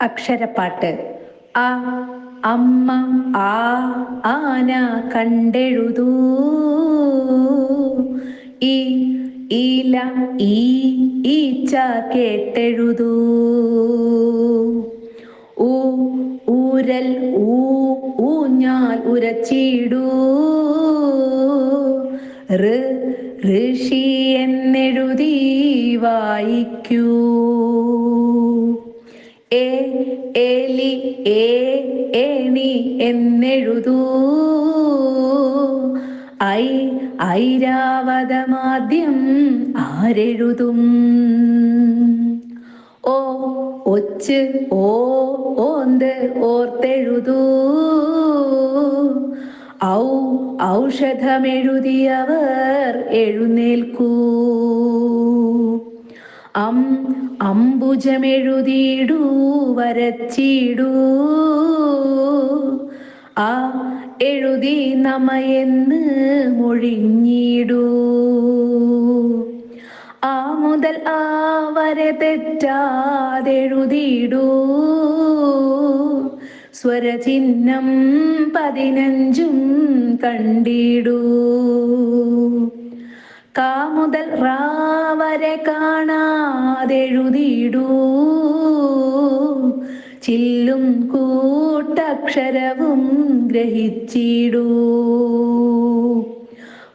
അക്ഷരപ്പാട്ട്. അ അമ്മ ആ ആന കണ്ടെഴുതൂ. ഈ ഈല ഈ ഈച്ച കേട്ടെഴുതൂ. ഊരൽ ഊ ഊഞ്ഞാൽ ഉരച്ചിടൂ. ഋ ഋഷി എന്നെഴുതി വായിക്കൂ. എ എലി ഏ ഏണി എന്നെഴുതൂ. ഐ ഐരാവതമാദ്യം ആരെഴുതും. ഓ ഒച്ച് ഓ ഓന്ത് ഓർത്തെഴുതൂ. ഔ ഔഷധമെഴുതിയവർ എഴുന്നേൽക്കൂ. അം അംബുജമെഴുതിയിടൂ വരച്ചിടൂ. ആ എഴുതി നമയെന്ന് മൊഴിഞ്ഞിടൂ. ആ മുതൽ ആ വരെ തെറ്റാതെഴുതിയിടൂ സ്വരചിഹ്നം പതിനഞ്ചും കണ്ടിടൂ. കാ മുതൽ റാ വരെ കാണാതെഴുതിയിടൂ ചില്ലും കൂട്ടക്ഷരവും ഗ്രഹിച്ചിടൂ.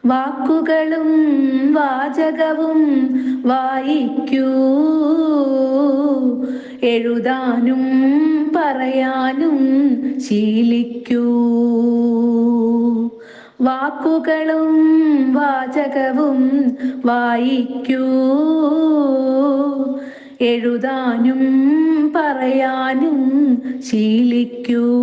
വാക്കുകളും വാചകവും വായിക്കൂ. എഴുതാനും പറയാനും ശീലിക്കൂ. വാക്കുകളും വാചകവും വായിക്കൂ. എഴുതാനും പറയാനും ശീലിക്കൂ.